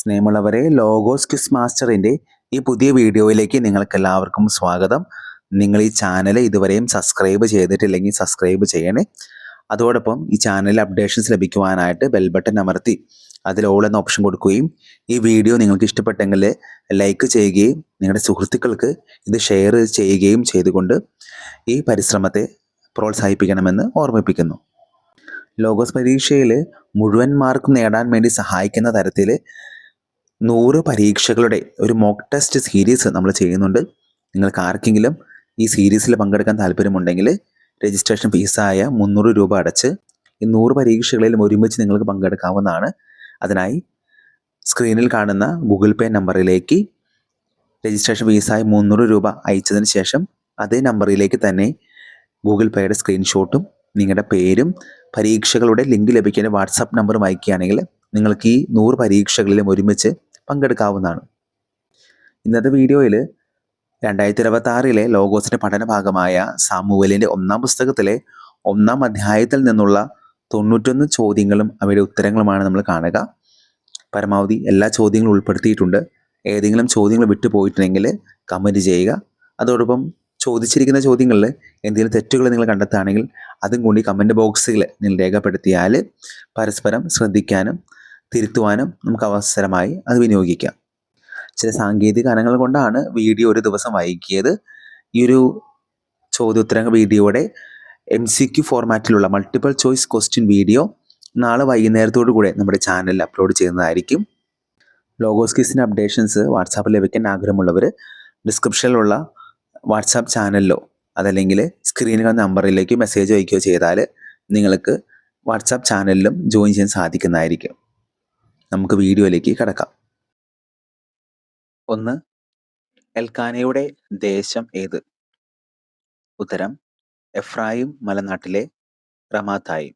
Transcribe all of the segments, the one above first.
സ്നേഹമുള്ളവരെ logos quiz മാസ്റ്ററിന്റെ ഈ പുതിയ വീഡിയോയിലേക്ക് നിങ്ങൾക്ക് എല്ലാവർക്കും സ്വാഗതം. നിങ്ങൾ ഈ ചാനൽ ഇതുവരെയും സബ്സ്ക്രൈബ് ചെയ്തിട്ടില്ലെങ്കിൽ സബ്സ്ക്രൈബ് ചെയ്യണേ. അതോടൊപ്പം ഈ ചാനലിൽ അപ്ഡേഷൻസ് ലഭിക്കുവാനായിട്ട് ബെൽ ബട്ടൺ അമർത്തി അതിൽ ഓൾ എന്ന ഓപ്ഷൻ കൊടുക്കുകയും ഈ വീഡിയോ നിങ്ങൾക്ക് ഇഷ്ടപ്പെട്ടെങ്കിൽ ലൈക്ക് ചെയ്യുകയും നിങ്ങളുടെ സുഹൃത്തുക്കൾക്ക് ഇത് ഷെയർ ചെയ്യുകയും ചെയ്തുകൊണ്ട് ഈ പരിശ്രമത്തെ പ്രോത്സാഹിപ്പിക്കണമെന്ന് ഓർമ്മിപ്പിക്കുന്നു. ലോഗോസ് പരീക്ഷയിൽ മുഴുവൻ മാർക്ക് നേടാൻ വേണ്ടി സഹായിക്കുന്ന തരത്തിൽ നൂറ് പരീക്ഷകളുടെ ഒരു മോക്ക് ടെസ്റ്റ് സീരീസ് നമ്മൾ ചെയ്യുന്നുണ്ട്. നിങ്ങൾക്ക് ആർക്കെങ്കിലും ഈ സീരീസിൽ പങ്കെടുക്കാൻ താല്പര്യമുണ്ടെങ്കിൽ രജിസ്ട്രേഷൻ ഫീസായ മുന്നൂറ് രൂപ അടച്ച് ഈ നൂറ് പരീക്ഷകളിലും ഒരുമിച്ച് നിങ്ങൾക്ക് പങ്കെടുക്കാവുന്നതാണ്. അതിനായി സ്ക്രീനിൽ കാണുന്ന ഗൂഗിൾ പേ നമ്പറിലേക്ക് രജിസ്ട്രേഷൻ ഫീസായി മുന്നൂറ് രൂപ അയച്ചതിന് ശേഷം അതേ നമ്പറിലേക്ക് തന്നെ ഗൂഗിൾ പേയുടെ സ്ക്രീൻഷോട്ടും നിങ്ങളുടെ പേരും പരീക്ഷകളുടെ ലിങ്ക് ലഭിക്കേണ്ട വാട്സാപ്പ് നമ്പറും അയക്കുകയാണെങ്കിൽ നിങ്ങൾക്ക് ഈ നൂറ് പരീക്ഷകളിലും ഒരുമിച്ച് പങ്കെടുക്കാവുന്നതാണ്. ഇന്നത്തെ വീഡിയോയിൽ രണ്ടായിരത്തി ഇരുപത്തി ആറിലെ ലോഗോസിന്റെ പഠന ഭാഗമായ സാമുവലിന്റെ ഒന്നാം പുസ്തകത്തിലെ ഒന്നാം അധ്യായത്തിൽ നിന്നുള്ള തൊണ്ണൂറ്റൊന്ന് ചോദ്യങ്ങളും അവയുടെ ഉത്തരങ്ങളുമാണ് നമ്മൾ കാണുക. പരമാവധി എല്ലാ ചോദ്യങ്ങളും ഉൾപ്പെടുത്തിയിട്ടുണ്ട്. ഏതെങ്കിലും ചോദ്യങ്ങൾ വിട്ടുപോയിട്ടുണ്ടെങ്കിൽ കമന്റ് ചെയ്യുക. അതോടൊപ്പം ചോദിച്ചിരിക്കുന്ന ചോദ്യങ്ങളിൽ എന്തെങ്കിലും തെറ്റുകൾ നിങ്ങൾ കണ്ടെത്തുകയാണെങ്കിൽ അതും കൂടി കമന്റ് ബോക്സിൽ നിങ്ങൾ രേഖപ്പെടുത്തിയാൽ പരസ്പരം ശ്രദ്ധിക്കാനും തിരുത്തുവാനും നമുക്ക് അവസരമായി അത് വിനിയോഗിക്കാം. ചില സാങ്കേതിക കാരണങ്ങൾ കൊണ്ടാണ് വീഡിയോ ഒരു ദിവസം വൈകിയത്. ഈ ഒരു ചോദ്യോത്തര വീഡിയോയുടെ എം സി ക്യു ഫോർമാറ്റിലുള്ള മൾട്ടിപ്പിൾ ചോയ്സ് ക്വസ്റ്റ്യൻ വീഡിയോ നാളെ വൈകുന്നേരത്തോടു കൂടെ നമ്മുടെ ചാനലിൽ അപ്ലോഡ് ചെയ്യുന്നതായിരിക്കും. ലോഗോസ് കിസിന്റെ അപ്ഡേഷൻസ് വാട്സാപ്പിൽ ലഭിക്കാൻ ആഗ്രഹമുള്ളവർ ഡിസ്ക്രിപ്ഷനിലുള്ള വാട്സാപ്പ് ചാനലിലോ അതല്ലെങ്കിൽ സ്ക്രീനിൽ നമ്പറിലേക്ക് മെസ്സേജ് അയക്കുകയോ ചെയ്താൽ നിങ്ങൾക്ക് വാട്സാപ്പ് ചാനലിലും ജോയിൻ ചെയ്യാൻ സാധിക്കുന്നതായിരിക്കും. നമുക്ക് വീഡിയോയിലേക്ക് കിടക്കാം. ഒന്ന് എൽക്കാനയുടെ ദേശം ഏത്? ഉത്തരം എഫ്രായിം മലനാട്ടിലെ റമാത്തായി.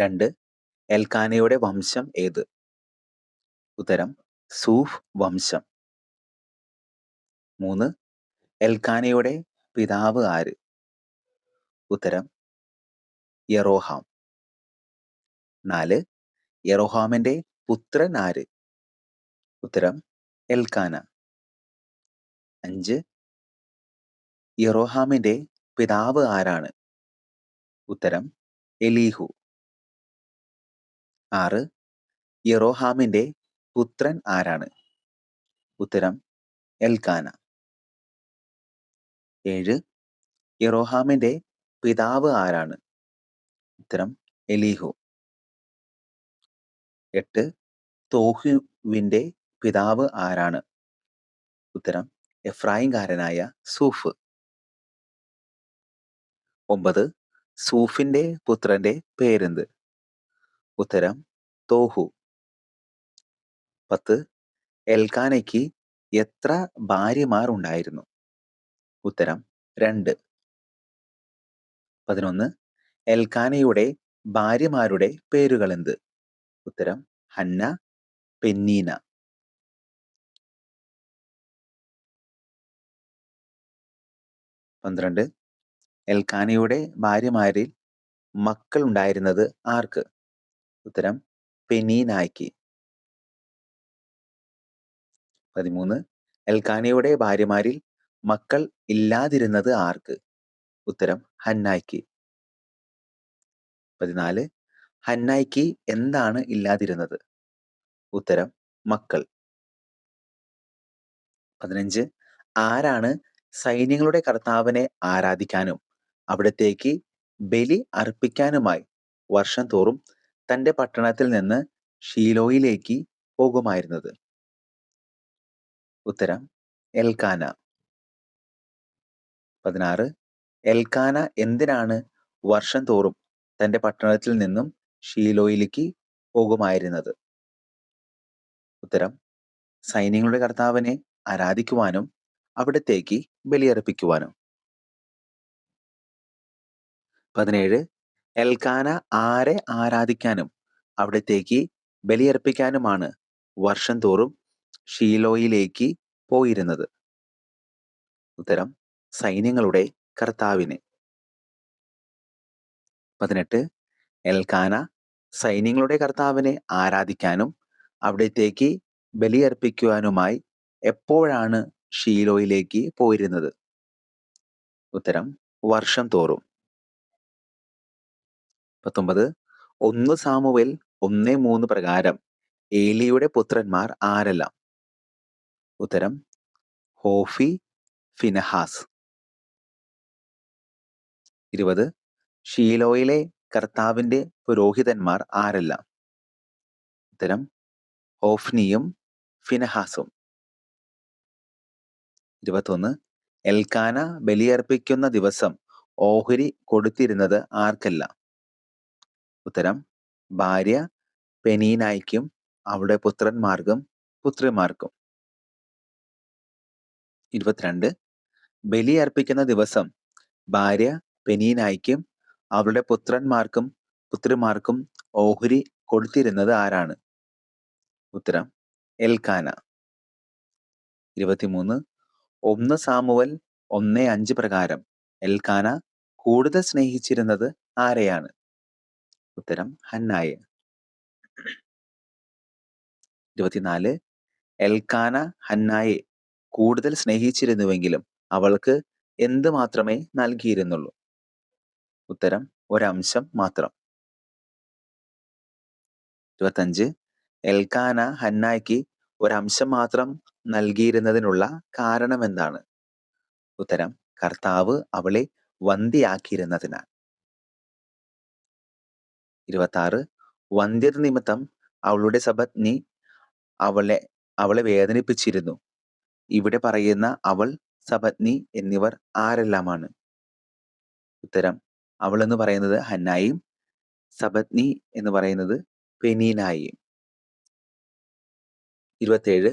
രണ്ട് എൽക്കാനയുടെ വംശം ഏത്? ഉത്തരം സൂഫ് വംശം. മൂന്ന് എൽക്കാനയുടെ പിതാവ് ആര്? ഉത്തരം യറോഹാം. നാല്. യറോഹാമിന്റെ പുത്രൻ ആര്? ഉത്തരം എൽക്കാന. അഞ്ച്. യറോഹാമിന്റെ പിതാവ് ആരാണ്? ഉത്തരം എലീഹു. ആറ്. യറോഹാമിന്റെ പുത്രൻ ആരാണ്? ഉത്തരം എൽക്കാന. ഏഴ്. യറോഹാമിന്റെ പിതാവ് ആരാണ്? ഉത്തരം എലീഹു. എട്ട്. തോഹുവിന്റെ പിതാവ് ആരാണ്? ഉത്തരം എഫ്രായിംകാരനായ സൂഫ്. ഒമ്പത് സൂഫിന്റെ പുത്രന്റെ പേരെന്ത്? ഉത്തരം തോഹു. പത്ത് എൽക്കാനയ്ക്ക് എത്ര ഭാര്യമാർ ഉണ്ടായിരുന്നു? ഉത്തരം രണ്ട്. പതിനൊന്ന് എൽക്കാനയുടെ ഭാര്യമാരുടെ പേരുകൾ എന്ത് ഉത്തരം ഹന്ന പെന്നീന. പന്ത്രണ്ട്. എൽക്കാനയുടെ ഭാര്യമാരിൽ മക്കൾ ഉണ്ടായിരുന്നത് ആർക്ക്? ഉത്തരം പെനീനായ്ക്ക് പതിമൂന്ന്. എൽക്കാനയുടെ ഭാര്യമാരിൽ മക്കൾ ഇല്ലാതിരുന്നത് ആർക്ക്? ഉത്തരം ഹന്നായ്ക്ക്. പതിനാല്. ഹന്നായ്ക്ക് എന്താണ് ഇല്ലാതിരുന്നത്? ഉത്തരം മക്കൾ. പതിനഞ്ച് ആരാണ് സൈന്യങ്ങളുടെ കർത്താവിനെ ആരാധിക്കാനും അവിടത്തേക്ക് ബലി അർപ്പിക്കാനുമായി വർഷം തോറും തന്റെ പട്ടണത്തിൽ നിന്ന് ഷീലോയിലേക്ക് പോകുമായിരുന്നത്? ഉത്തരം എൽക്കാന. പതിനാറ് എൽക്കാന എന്തിനാണ് വർഷം തോറും തന്റെ പട്ടണത്തിൽ നിന്നും ഷീലോയിലേക്ക് പോകുമായിരുന്നത്. ഉത്തരം സൈന്യങ്ങളുടെ കർത്താവിനെ ആരാധിക്കുവാനും അവിടത്തേക്ക് ബലിയർപ്പിക്കുവാനും. പതിനേഴ് എൽക്കാന ആരെ ആരാധിക്കാനും അവിടത്തേക്ക് ബലിയർപ്പിക്കാനുമാണ് വർഷം തോറും ഷീലോയിലേക്ക് പോയിരുന്നത്. ഉത്തരം സൈന്യങ്ങളുടെ കർത്താവിനെ. പതിനെട്ട് എൽക്കാന സൈന്യങ്ങളുടെ കർത്താവിനെ ആരാധിക്കാനും അവിടത്തേക്ക് ബലിയർപ്പിക്കുവാനുമായി എപ്പോഴാണ് ഷീലോയിലേക്ക് പോയിരുന്നത്? ഉത്തരം വർഷം തോറും. പത്തൊമ്പത് ഒന്ന് സാമുവൽ ഒന്ന് മൂന്ന് പ്രകാരം ഏലിയുടെ പുത്രന്മാർ ആരെല്ലാം? ഉത്തരം ഹോഫി ഫിനഹാസ്. ഇരുപത് ഷീലോയിലെ കർത്താവിന്റെ പുരോഹിതന്മാർ ആരെല്ലാം? ഉത്തരം ഓഫ്നിയും ഫിനഹാസും. ഇരുപത്തൊന്ന് എൽക്കാന ബലിയർപ്പിക്കുന്ന ദിവസം ഓഹരി കൊടുത്തിരുന്നത് ആർക്കല്ല? ഉത്തരം ഭാര്യ പെനീനായിക്കും അവിടെ പുത്രന്മാർക്കും പുത്രിമാർക്കും. ഇരുപത്തിരണ്ട് ബലിയർപ്പിക്കുന്ന ദിവസം ഭാര്യ പെനീനായിക്കും അവളുടെ പുത്രന്മാർക്കും പുത്രിമാർക്കും ഓഹരി കൊടുത്തിരുന്നത് ആരാണ്? ഉത്തരം എൽക്കാന. ഇരുപത്തിമൂന്ന്. ഒന്ന് സാമുവൽ ഒന്ന് അഞ്ച് പ്രകാരം എൽക്കാന കൂടുതൽ സ്നേഹിച്ചിരുന്നത് ആരെയാണ്? ഉത്തരം ഹന്നായെ. ഇരുപത്തിനാല്. എൽക്കാന ഹന്നായെ കൂടുതൽ സ്നേഹിച്ചിരുന്നുവെങ്കിലും അവൾക്ക് എന്ത് മാത്രമേ നൽകിയിരുന്നുള്ളൂ? ഉത്തരം ഒരംശം മാത്രം. ഇരുപത്തഞ്ച് എൽക്കാന ഹന്നായ്ക്ക് ഒരംശം മാത്രം നൽകിയിരുന്നതിനുള്ള കാരണം എന്താണ് ഉത്തരം കർത്താവ് അവളെ വന്ധ്യയാക്കിയിരുന്നതിനാൽ. ഇരുപത്തി ആറ് വന്ധ്യത നിമിത്തം അവളുടെ സപത്നി അവളെ അവളെ വേദനിപ്പിച്ചിരുന്നു. ഇവിടെ പറയുന്ന അവൾ സപത്നി എന്നിവർ ആരെല്ലാമാണ്? ഉത്തരം അവൾ എന്ന് പറയുന്നത് ഹന്നായും സബത്നി എന്ന് പറയുന്നത് പെനീനായും. ഇരുപത്തേഴ്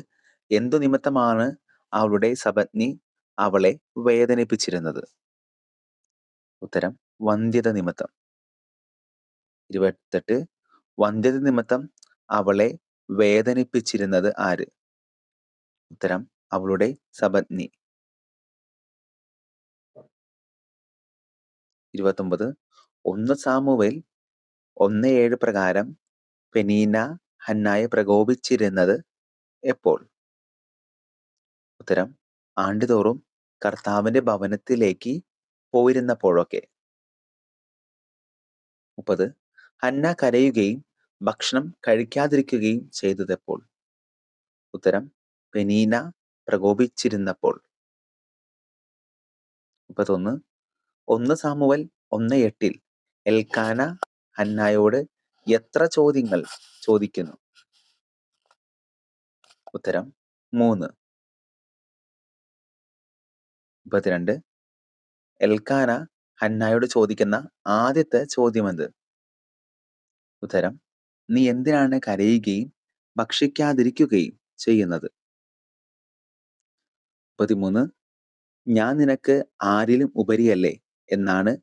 എന്തു നിമിത്തമാണ് അവളുടെ സബത്നി അവളെ വേദനിപ്പിച്ചിരുന്നത്? ഉത്തരം വന്ധ്യത നിമിത്തം. ഇരുപത്തെട്ട് വന്ധ്യത നിമിത്തം അവളെ വേദനിപ്പിച്ചിരുന്നത് ആര്? ഉത്തരം അവളുടെ സപത്നി ഇരുപത്തൊമ്പത്. ഒന്ന് സാമുവേൽ ഒന്ന് ഏഴ് പ്രകാരം പെനീന ഹന്നായെ പ്രകോപിച്ചിരുന്നത് എപ്പോൾ? ഉത്തരം ആണ്ടുതോറും കർത്താവിന്റെ ഭവനത്തിലേക്ക് പോയിരുന്നപ്പോഴൊക്കെ. മുപ്പത്. ഹന്ന കരയുകയും ഭക്ഷണം കഴിക്കാതിരിക്കുകയും ചെയ്തതെപ്പോൾ? ഉത്തരം പെനീന പ്രകോപിച്ചിരുന്നപ്പോൾ. മുപ്പത്തൊന്ന്. ഒന്ന് സാമുവൽ ഒന്ന് എട്ടിൽ. എൽക്കാന ഹന്നായോട് എത്ര ചോദ്യങ്ങൾ ചോദിക്കുന്നു? ഉത്തരം മൂന്ന്. മുപ്പത്തിരണ്ട്. എൽക്കാന ഹന്നായോട് ചോദിക്കുന്ന ആദ്യത്തെ ചോദ്യം എന്ത് ഉത്തരം നീ എന്തിനാണ് കരയുകയും ഭക്ഷിക്കാതിരിക്കുകയും ചെയ്യുന്നത്? മുപ്പത്തിമൂന്ന് ഞാൻ നിനക്ക് ആരിലും ഉപരിയല്ലേ? എന്നാണ്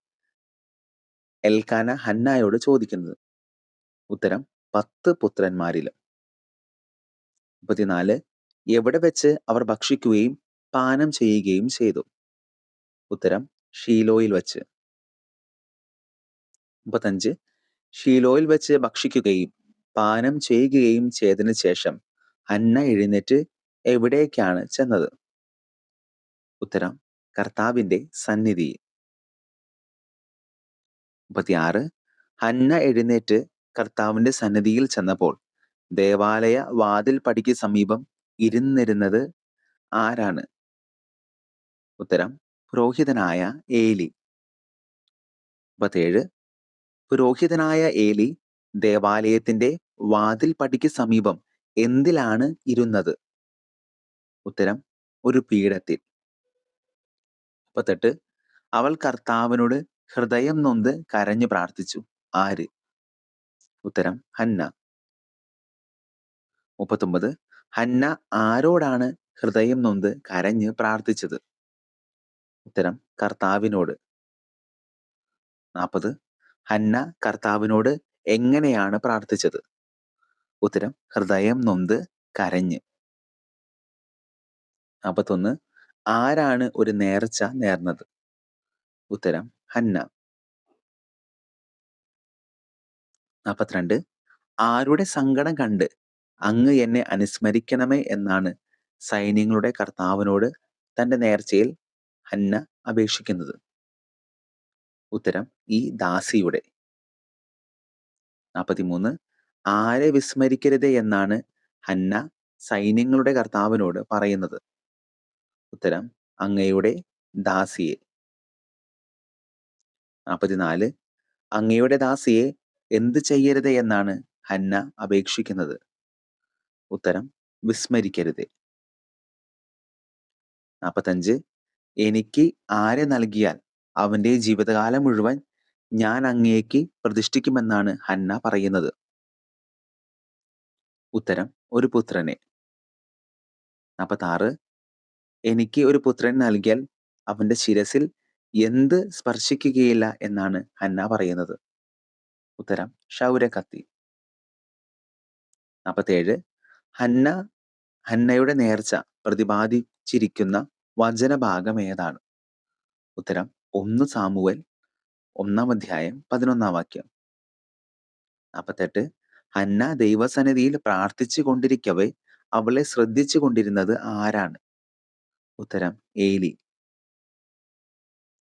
എൽക്കാന ഹന്നായോട് ചോദിക്കുന്നത്. ഉത്തരം പത്ത് പുത്രന്മാരിൽ മുപ്പത്തിനാല് എവിടെ വെച്ച് അവർ ഭക്ഷിക്കുകയും പാനം ചെയ്യുകയും ചെയ്തു. ഉത്തരം ഷീലോയിൽ വച്ച്. മുപ്പത്തഞ്ച് ഷീലോയിൽ വെച്ച് ഭക്ഷിക്കുകയും പാനം ചെയ്യുകയും ചെയ്തതിനു ശേഷം അന്ന എഴുന്നേറ്റ് എവിടേക്കാണ് ചെന്നത്? ഉത്തരം കർത്താവിന്റെ സന്നിധി. മുപ്പത്തിയാറ്. ഹന്ന എഴുന്നേറ്റ് കർത്താവിന്റെ സന്നിധിയിൽ ചെന്നപ്പോൾ ദേവാലയ വാതിൽ പടിക്ക് സമീപം ഇരുന്നിരുന്നത് ആരാണ്? ഉത്തരം പുരോഹിതനായ ഏലി. മുപ്പത്തേഴ് പുരോഹിതനായ ഏലി ദേവാലയത്തിന്റെ വാതിൽ പടിക്ക് സമീപം എന്തിലാണ് ഇരുന്നത്? ഉത്തരം ഒരു പീഠത്തിൽ. മുപ്പത്തെട്ട്. അവൾ കർത്താവിനോട് ഹൃദയം നൊന്ത് കരഞ്ഞു പ്രാർത്ഥിച്ചു. ആര്? ഉത്തരം ഹന്ന. മുപ്പത്തൊമ്പത്. ഹന്ന ആരോടാണ് ഹൃദയം നൊന്ത് കരഞ്ഞ് പ്രാർത്ഥിച്ചത്? ഉത്തരം കർത്താവിനോട്. നാൽപ്പത് ഹന്ന കർത്താവിനോട് എങ്ങനെയാണ് പ്രാർത്ഥിച്ചത്? ഉത്തരം ഹൃദയം നൊന്ത് കരഞ്ഞ്. നാൽപ്പത്തൊന്ന് ആരാണ് ഒരു നേർച്ച നേർന്നത്? ഉത്തരം ഹന്ന. നാൽപ്പത്തിരണ്ട് ആരുടെ സങ്കടം കണ്ട് അങ്ങ് എന്നെ അനുസ്മരിക്കണമേ എന്നാണ് സൈന്യങ്ങളുടെ കർത്താവിനോട് തന്റെ നേർച്ചയിൽ ഹന്ന അപേക്ഷിക്കുന്നത്. ഉത്തരം ഈ ദാസിയുടെ. നാൽപ്പത്തിമൂന്ന് ആരെ വിസ്മരിക്കരുത് എന്നാണ് ഹന്ന സൈന്യങ്ങളുടെ കർത്താവിനോട് പറയുന്നത്. ഉത്തരം അങ്ങയുടെ ദാസിയെ. നാൽപ്പത്തിനാല് അങ്ങയുടെ ദാസിയെ എന്ത് ചെയ്യരുത് എന്നാണ് ഹന്ന അപേക്ഷിക്കുന്നത്. ഉത്തരം വിസ്മരിക്കരുത്. നാൽപ്പത്തഞ്ച് എനിക്ക് ആരെ നൽകിയാൽ അവന്റെ ജീവിതകാലം മുഴുവൻ ഞാൻ അങ്ങേക്ക് പ്രതിഷ്ഠിക്കുമെന്നാണ് ഹന്ന പറയുന്നത്. ഉത്തരം ഒരു പുത്രനെ. നാൽപ്പത്താറ് എനിക്ക് ഒരു പുത്രൻ നൽകിയാൽ അവന്റെ ശിരസിൽ എന്ത് സ്പർശിക്കുകയില്ല എന്നാണ് ഹന്ന പറയുന്നത്. ഉത്തരം ക്ഷൗരകത്തി നാൽപ്പത്തേഴ് ഹന്ന ഹന്നയുടെ നേർച്ച പ്രതിപാദിച്ചിരിക്കുന്ന വചനഭാഗം ഏതാണ്? ഉത്തരം ഒന്ന് സാമുവൽ ഒന്നാം അധ്യായം പതിനൊന്നാം വാക്യം. നാൽപ്പത്തെട്ട് ഹന്ന ദൈവസന്നിധിയിൽ പ്രാർത്ഥിച്ചു കൊണ്ടിരിക്കവേ അവളെ ശ്രദ്ധിച്ചു കൊണ്ടിരുന്നത് ആരാണ്? ഉത്തരം ഏലി.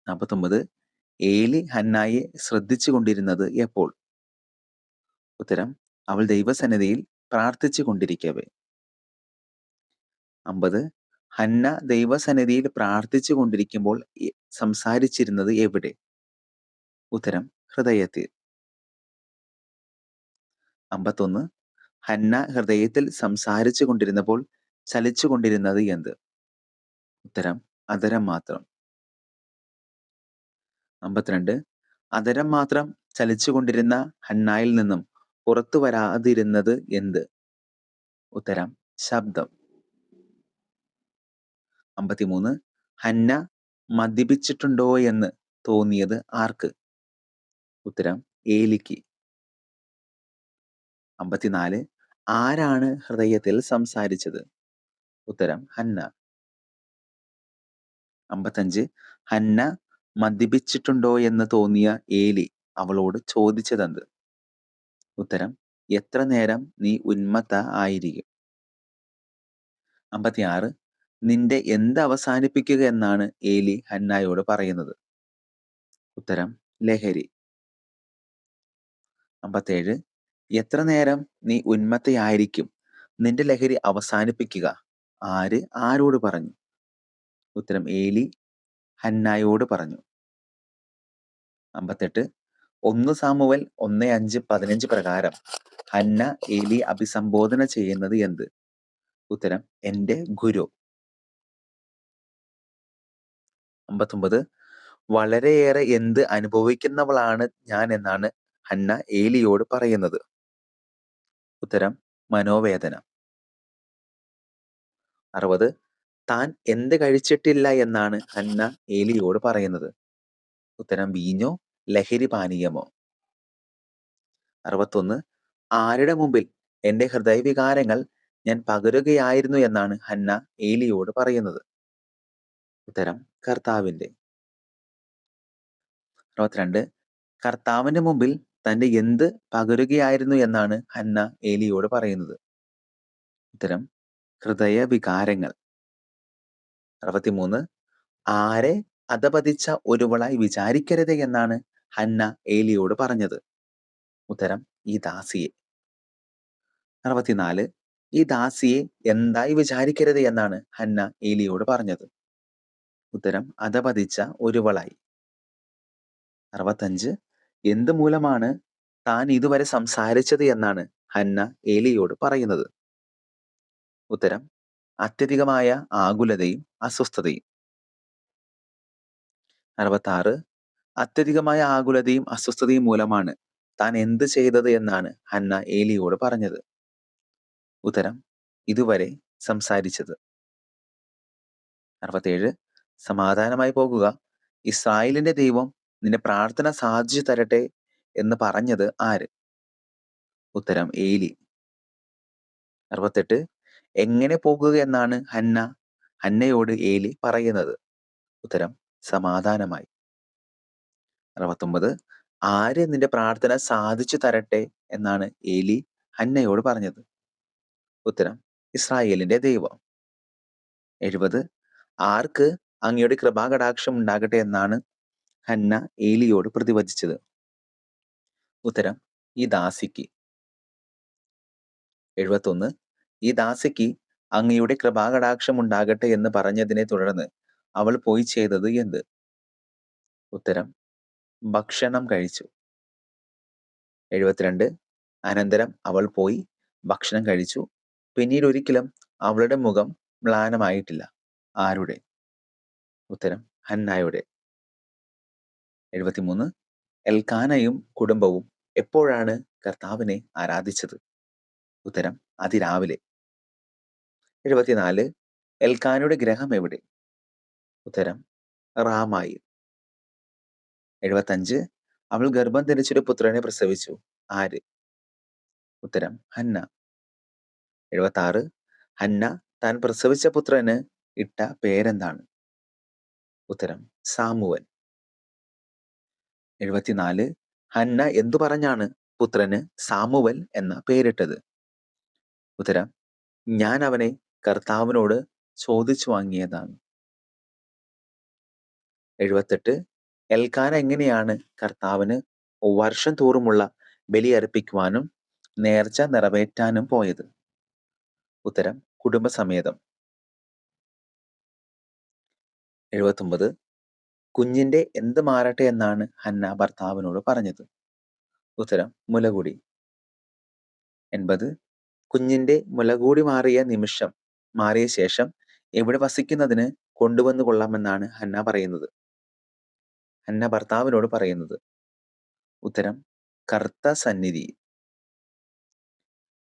നാൽപ്പത്തൊമ്പത് ഏലി ഹന്നായെ ശ്രദ്ധിച്ചു കൊണ്ടിരുന്നത് എപ്പോൾ? ഉത്തരം അവൾ ദൈവസന്നിധിയിൽ പ്രാർത്ഥിച്ചു കൊണ്ടിരിക്കവേ. അമ്പത്. ഹന്ന ദൈവസന്നിധിയിൽ പ്രാർത്ഥിച്ചു കൊണ്ടിരിക്കുമ്പോൾ സംസാരിച്ചിരുന്നത് എവിടെ? ഉത്തരം ഹൃദയത്തിൽ. അമ്പത്തൊന്ന്. ഹന്ന ഹൃദയത്തിൽ സംസാരിച്ചു കൊണ്ടിരുന്നപ്പോൾ ചലിച്ചു കൊണ്ടിരുന്നത് എന്ത്? ഉത്തരം അതരം മാത്രം. അമ്പത്തിരണ്ട്. അതരം മാത്രം ചലിച്ചുകൊണ്ടിരുന്ന ഹന്നായിൽ നിന്നും പുറത്തു വരാതിരുന്നത് എന്ത്? ഉത്തരം ശബ്ദം. അമ്പത്തിമൂന്ന്. ഹന്ന മദ്യപിച്ചിട്ടുണ്ടോ എന്ന് തോന്നിയത് ആർക്ക്? ഉത്തരം ഏലിക്ക്. അമ്പത്തിനാല്. ആരാണ് ഹൃദയത്തിൽ സംസാരിച്ചത്? ഉത്തരം ഹന്ന. അമ്പത്തഞ്ച്. ഹന്ന മദ്യപിച്ചിട്ടുണ്ടോ എന്ന് തോന്നിയ ഏലി അവളോട് ചോദിച്ചതെന്ത്? ഉത്തരം എത്ര നേരം നീ ഉന്മത്ത ആയിരിക്കും. അമ്പത്തിയാറ് നിന്റെ എന്ത് അവസാനിപ്പിക്കുക എന്നാണ് ഏലി ഹന്നായോട് പറയുന്നത്. ഉത്തരം ലഹരി. അമ്പത്തേഴ് എത്ര നേരം നീ ഉന്മത്തയായിരിക്കും? നിന്റെ ലഹരി അവസാനിപ്പിക്കുക. ആര് ആരോട് പറഞ്ഞു? ഉത്തരം ഏലി ഹന്നായോട് പറഞ്ഞു. അമ്പത്തെട്ട്. ഒന്ന് സാമുവൽ ഒന്ന് അഞ്ച് പതിനഞ്ച് പ്രകാരം ഹന്ന ഏലി അഭിസംബോധന ചെയ്യുന്നത് എന്ത്? ഉത്തരം എന്റെ ഗുരു. അമ്പത്തൊമ്പത്. വളരെയേറെ എന്ത് അനുഭവിക്കുന്നവളാണ് ഞാൻ എന്നാണ് ഹന്ന ഏലിയോട് പറയുന്നത്. ഉത്തരം മനോവേദന. അറുപത്. താൻ എന്ത് കഴിച്ചിട്ടില്ല എന്നാണ് അന്ന ഏലിയോട് പറയുന്നത്. ഉത്തരം വീഞ്ഞോ ലഹരി പാനീയമോ? അറുപത്തൊന്ന് ആരുടെ മുമ്പിൽ? എന്റെ ഹൃദയവികാരങ്ങൾ ഞാൻ പകരുകയായിരുന്നു എന്നാണ് ഹന്ന ഏലിയോട് പറയുന്നത്. ഉത്തരം കർത്താവിന്റെ. അറുപത്തിരണ്ട് കർത്താവിന്റെ മുമ്പിൽ തന്റെ എന്ത് പകരുകയായിരുന്നു എന്നാണ് ഹന്ന ഏലിയോട് പറയുന്നത്. ഉത്തരം ഹൃദയവികാരങ്ങൾ. അറുപത്തിമൂന്ന്. ആരെ അധപതിച്ച ഒരുവളായി വിചാരിക്കരുത് എന്നാണ് ഹന്ന ഏലിയോട് പറഞ്ഞത്. ഉത്തരം ഈ ദാസിയെ. അറുപത്തിനാല്. ഈ ദാസിയെ എന്തായി വിചാരിക്കരുത് എന്നാണ് ഹന്ന ഏലിയോട് പറഞ്ഞത്. ഉത്തരം അധപതിച്ച ഒരുവളായി. അറുപത്തഞ്ച്. എന്ത് മൂലമാണ് താൻ ഇതുവരെ സംസാരിച്ചത് എന്നാണ് ഹന്ന ഏലിയോട് പറയുന്നത്. ഉത്തരം അത്യധികമായ ആകുലതയും അസ്വസ്ഥതയും. അറുപത്താറ്. അത്യധികമായ ആകുലതയും അസ്വസ്ഥതയും മൂലമാണ് താൻ എന്ത് ചെയ്തത് എന്നാണ് ഹന്ന ഏലിയോട് പറഞ്ഞത്. ഉത്തരം ഇതുവരെ സംസാരിച്ചത്. അറുപത്തേഴ്. സമാധാനമായി പോകുക. ഇസ്രായേലിന്റെ ദൈവം നിന്റെ പ്രാർത്ഥന സാധിച്ചു തരട്ടെ എന്ന് പറഞ്ഞത് ആര്? ഉത്തരം ഏലി. അറുപത്തെട്ട്. എങ്ങനെ പോകുക എന്നാണ് ഹന്ന ഹന്നയോട് ഏലി പറയുന്നത്? ഉത്തരം സമാധാനമായി. അറുപത്തൊമ്പത് ആര് നിന്റെ പ്രാർത്ഥന സാധിച്ചു തരട്ടെ എന്നാണ് ഏലി ഹന്നയോട് പറഞ്ഞത്? ഉത്തരം ഇസ്രായേലിന്റെ ദൈവം. എഴുപത് ആർക്ക് അങ്ങയുടെ കൃപാകടാക്ഷം ഉണ്ടാകട്ടെ എന്നാണ് ഹന്ന ഏലിയോട് പ്രതിവചിച്ചത്? ഉത്തരം ഈ ദാസിക്ക്. എഴുപത്തൊന്ന് ഈ ദാസിക്ക് അങ്ങയുടെ കൃപാകടാക്ഷം ഉണ്ടാകട്ടെ എന്ന് പറഞ്ഞതിനെ തുടർന്ന് അവൾ പോയി ചെയ്തത് എന്ത്? ഉത്തരം ഭക്ഷണം കഴിച്ചു. എഴുപത്തിരണ്ട് അനന്തരം അവൾ പോയി ഭക്ഷണം കഴിച്ചു. പിന്നീട് ഒരിക്കലും അവളുടെ മുഖം മ്ലാനമായിട്ടില്ല. ആരുടെ? ഉത്തരം ഹന്നായുടെ. എഴുപത്തിമൂന്ന് എൽക്കാനയും കുടുംബവും എപ്പോഴാണ് കർത്താവിനെ ആരാധിച്ചത്? ഉത്തരം അതിരാവിലെ. എഴുപത്തിനാല് എൽക്കാനയുടെ ഗ്രഹം എവിടെ? ഉത്തരം റാമായി. എഴുപത്തഞ്ച് അവൾ ഗർഭം ധരിച്ചൊരു പുത്രനെ പ്രസവിച്ചു. ആര്? ഉത്തരം ഹന്ന. എഴുപത്തി ആറ് ഹന്ന താൻ പ്രസവിച്ച പുത്രന് ഇട്ട പേരെന്താണ്? ഉത്തരം സാമുവൻ എഴുപത്തിനാല് ഹന്ന എന്തു പറഞ്ഞാണ് പുത്രന് സാമുവൽ എന്ന പേരിട്ടത്? ഉത്തരം ഞാൻ അവനെ കർത്താവിനോട് ചോദിച്ചു വാങ്ങിയതാണ്. എഴുപത്തെട്ട്. എൽക്കാന എങ്ങനെയാണ് കർത്താവിന് വർഷം തോറുമുള്ള ബലി അർപ്പിക്കുവാനും നേർച്ച നിറവേറ്റാനും പോയത്? ഉത്തരം കുടുംബസമേതം. എഴുപത്തൊമ്പത്. കുഞ്ഞിന്റെ എന്ത് മാറട്ടെ എന്നാണ് ഹന്ന ഭർത്താവിനോട് പറഞ്ഞത്? ഉത്തരം മുലകൂടി. എൺപത്. കുഞ്ഞിന്റെ മുലകൂടി മാറിയ നിമിഷം മാറിയ ശേഷം എവിടെ വസിക്കുന്നതിന് കൊണ്ടുവന്നു കൊള്ളാമെന്നാണ് ഹന്ന പറയുന്നത്. ഹന്ന ഭർത്താവിനോട് പറയുന്നത് ഉത്തരം കർത്ത സന്നിധി.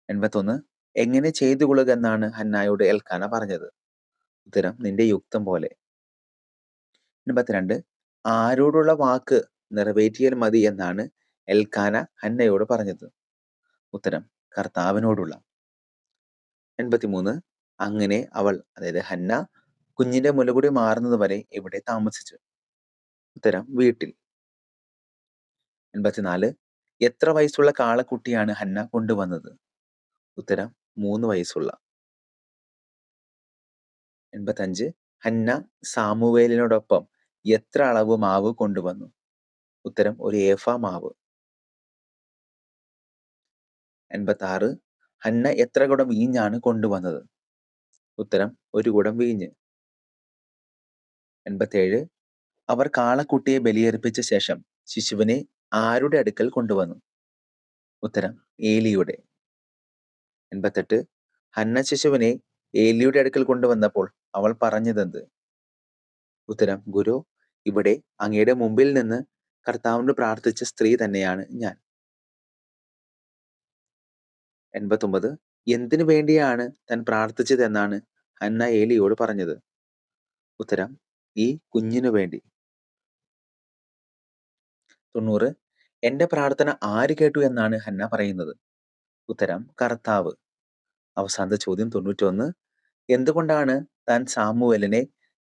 എൺപത്തൊന്ന് എങ്ങനെ ചെയ്തു കൊള്ളുക എന്നാണ് ഹന്നായോട് എൽക്കാന പറഞ്ഞത്. ഉത്തരം നിന്റെ യുക്തം പോലെ. എൺപത്തിരണ്ട് ആരോടുള്ള വാക്ക് നിറവേറ്റിയാൽ മതി എന്നാണ് എൽക്കാന ഹന്നയോട് പറഞ്ഞത്. ഉത്തരം കർത്താവിനോടുള്ള. എൺപത്തിമൂന്ന് അങ്ങനെ അവൾ അതായത് ഹന്ന കുഞ്ഞിന്റെ മുലകുടി മാറുന്നത് വരെ ഇവിടെ താമസിച്ചു. ഉത്തരം വീട്ടിൽ. എൺപത്തിനാല് എത്ര വയസ്സുള്ള കാളക്കുട്ടിയാണ് ഹന്ന കൊണ്ടുവന്നത്? ഉത്തരം മൂന്ന് വയസ്സുള്ള. എൺപത്തഞ്ച് ഹന്ന സാമുവേലിനോടൊപ്പം എത്ര അളവ് മാവ് കൊണ്ടുവന്നു? ഉത്തരം ഒരു ഏഫ മാവ്. എൺപത്തി ആറ് ഹന്ന എത്ര കുടം വീഞ്ഞാണ് കൊണ്ടുവന്നത്? ഉത്തരം ഒരു കുടം വീഞ്ഞ്. എൺപത്തേഴ് അവർ കാളക്കുട്ടിയെ ബലിയർപ്പിച്ച ശേഷം ശിശുവിനെ ആരുടെ അടുക്കൽ കൊണ്ടുവന്നു? ഉത്തരം ഏലിയുടെ. എൺപത്തെട്ട്. ഹന്ന ശിശുവിനെ ഏലിയുടെ അടുക്കൽ കൊണ്ടുവന്നപ്പോൾ അവൾ പറഞ്ഞതെന്ത്? ഉത്തരം ഗുരു ഇവിടെ അങ്ങയുടെ മുമ്പിൽ നിന്ന് കർത്താവിനോട് പ്രാർത്ഥിച്ച സ്ത്രീ തന്നെയാണ് ഞാൻ. എൺപത്തൊമ്പത്. എന്തിനു വേണ്ടിയാണ് താൻ പ്രാർത്ഥിച്ചതെന്നാണ് ഹന്ന ഏലിയോട് പറഞ്ഞത് ഉത്തരം ഈ കുഞ്ഞിനു വേണ്ടി. തൊണ്ണൂറ് എന്റെ പ്രാർത്ഥന ആര് കേട്ടു എന്നാണ് ഹന്ന പറയുന്നത്? ഉത്തരം കർത്താവ്. അവസാനത്തെ ചോദ്യം തൊണ്ണൂറ്റൊന്ന് എന്തുകൊണ്ടാണ് താൻ സാമുവലിനെ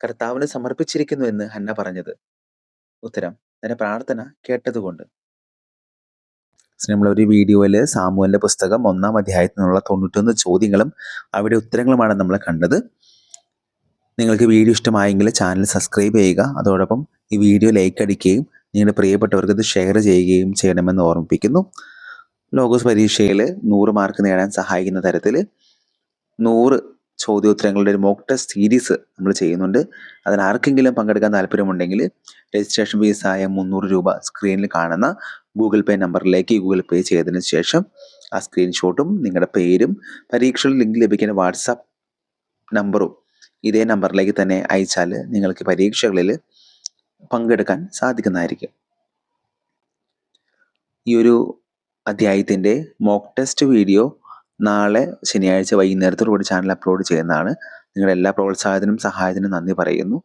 കർത്താവിന് സമർപ്പിച്ചിരിക്കുന്നു എന്ന് ഹന്ന പറഞ്ഞത്? ഉത്തരം തന്റെ പ്രാർത്ഥന കേട്ടതുകൊണ്ട്. നമ്മൾ ഒരു വീഡിയോയിൽ സാമുവലിന്റെ പുസ്തകം ഒന്നാം അധ്യായത്തിൽ നിന്നുള്ള തൊണ്ണൂറ്റൊന്ന് ചോദ്യങ്ങളും അവിടെ ഉത്തരങ്ങളുമാണ് നമ്മൾ കണ്ടത്. നിങ്ങൾക്ക് വീഡിയോ ഇഷ്ടമായെങ്കിൽ ചാനൽ സബ്സ്ക്രൈബ് ചെയ്യുക. അതോടൊപ്പം ഈ വീഡിയോ ലൈക്ക് അടിക്കുകയും നിങ്ങളുടെ പ്രിയപ്പെട്ടവർക്ക് ഇത് ഷെയർ ചെയ്യുകയും ചെയ്യണമെന്ന് ഓർമ്മിപ്പിക്കുന്നു. ലോഗോസ് പരീക്ഷയിൽ നൂറ് മാർക്ക് നേടാൻ സഹായിക്കുന്ന തരത്തിൽ നൂറ് ചോദ്യോത്തരങ്ങളുടെ ഒരു മോക്ക് ടെസ്റ്റ് സീരീസ് നമ്മൾ ചെയ്യുന്നുണ്ട്. അതിൽ ആർക്കെങ്കിലും പങ്കെടുക്കാൻ താല്പര്യമുണ്ടെങ്കിൽ രജിസ്ട്രേഷൻ ഫീസായ മുന്നൂറ് രൂപ സ്ക്രീനിൽ കാണുന്ന ഗൂഗിൾ പേ നമ്പറിലേക്ക് ഗൂഗിൾ പേ ചെയ്തതിന് ശേഷം ആ സ്ക്രീൻഷോട്ടും നിങ്ങളുടെ പേരും പരീക്ഷയിൽ ലിങ്ക് ലഭിക്കുന്ന വാട്സാപ്പ് നമ്പറും ഇതേ നമ്പറിലേക്ക് തന്നെ അയച്ചാൽ നിങ്ങൾക്ക് പരീക്ഷകളിൽ പങ്കെടുക്കാൻ സാധിക്കുന്നതായിരിക്കും. ഈ ഒരു അധ്യായത്തിന്റെ മോക്ക് ടെസ്റ്റ് വീഡിയോ നാളെ ശനിയാഴ്ച വൈകുന്നേരത്തോടുകൂടി ചാനൽ അപ്ലോഡ് ചെയ്യുന്നതാണ്. നിങ്ങളുടെ എല്ലാ പ്രോത്സാഹനത്തിനും സഹായത്തിനും നന്ദി പറയുന്നു.